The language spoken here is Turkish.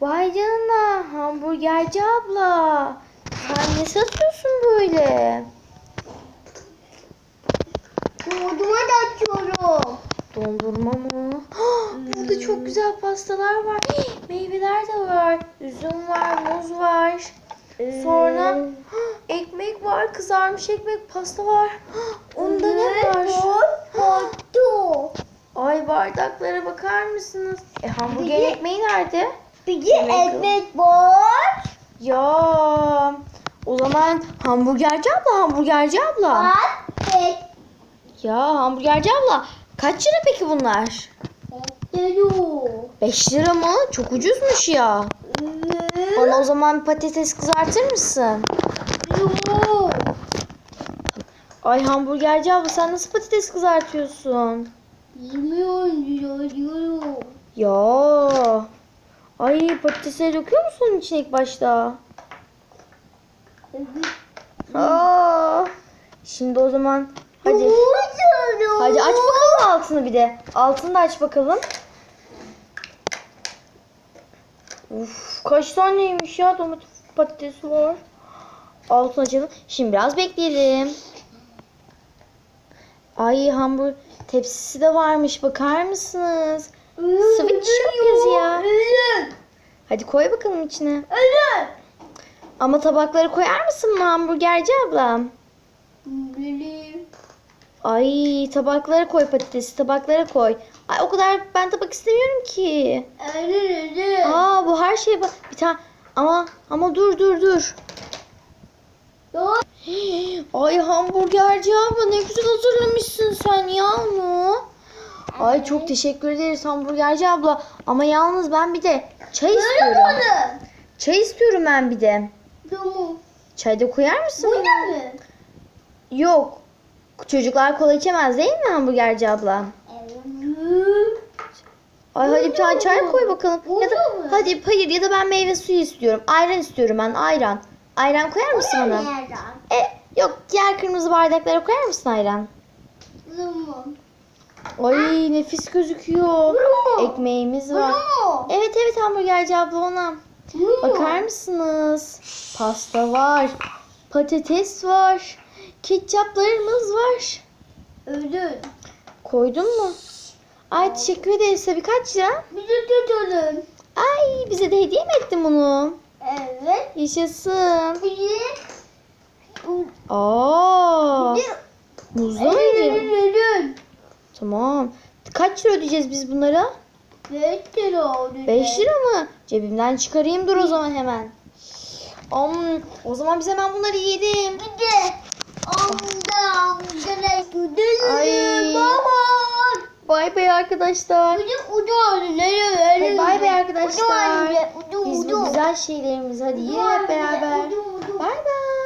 Vay canına hamburgerci abla. Sen ne satıyorsun böyle? Dondurma da açıyorum. Dondurma mı? Burada çok güzel pastalar var. Meyveler de var. Üzüm var, muz var. Sonra ekmek var, kızarmış ekmek, pasta var. Onda ne var? Ay bardaklara bakar mısınız? E hamburger ekmeği nerede? De ekmek var. Ya o zaman hamburgerci abla, hamburgerci abla. Var. Ya hamburgerci abla kaç lira peki bunlar? Ekliyor. 5 lira mı? Çok ucuzmuş ya. Bana o zaman patates kızartır mısın? Yok. Ay hamburgerci abla sen nasıl patates kızartıyorsun? Bilmiyorum diyor diyorum. Ya. Ay patatesleri döküyor musun onun içine ilk başta? Aa. Şimdi o zaman hadi. Hadi aç bakalım altını bir de. Altını da aç bakalım. Uf, kaç taneymiş ya domates patates var. Altını açalım. Şimdi biraz bekleyelim. Ay hamburger tepsisi de varmış. Bakar mısınız? Switch yazıyor. Ölüm. Hadi koy bakalım içine. Ama tabakları koyar mısın hamburgerci ablam? Ay tabaklara koy patatesi tabaklara koy. Ay o kadar ben tabak istemiyorum ki. Aa bu her şey bir tane ama ama dur dur dur. Dur. Ay hamburgerci abla ne güzel hazırlamışsın sen ya onu. Ay çok teşekkür ederiz hamburgerci abla. Ama yalnız ben bir de çay istiyorum. Ölüm. Çay istiyorum ben bir de. Tamam. Çay da koyar mısın? Bu ne? Yok. Çocuklar kola içemez değil mi hamburgerci abla? Ölüm. Ay hadi bir tane çay koy bakalım. Ya da hadi hayır ya da ben meyve suyu istiyorum. Ayran istiyorum ben ayran. Ayran koyar mısın bana? Nereden? E yok diğer kırmızı bardaklara koyar mısın ayran? Tamam. Ay nefis gözüküyor. Ekmeğimiz var. Evet evet hamburgerci abla ona. Bakar mısınız? Pasta var. Patates var. Ketçaplarımız var. Ölüm. Koydun mu? Ay teşekkür ederiz. Tabii kaç lira? Bir de tutalım. Ay bize de hediye mi ettin bunu? Evet. Yaşasın. Bir de Aa, bir de muzlu muydu? Tamam. Kaç lira ödeyeceğiz biz bunlara? Beş lira oldu. 5 lira mı? Cebimden çıkarayım dur o zaman hemen. Am, o zaman biz hemen bunları yiyelim. Bir de amca amca. Ay. Baba. Bay bay arkadaşlar. Bay bay arkadaşlar. Biz bu güzel şeylerimizi hadi yiyelim hep beraber. Bay bay.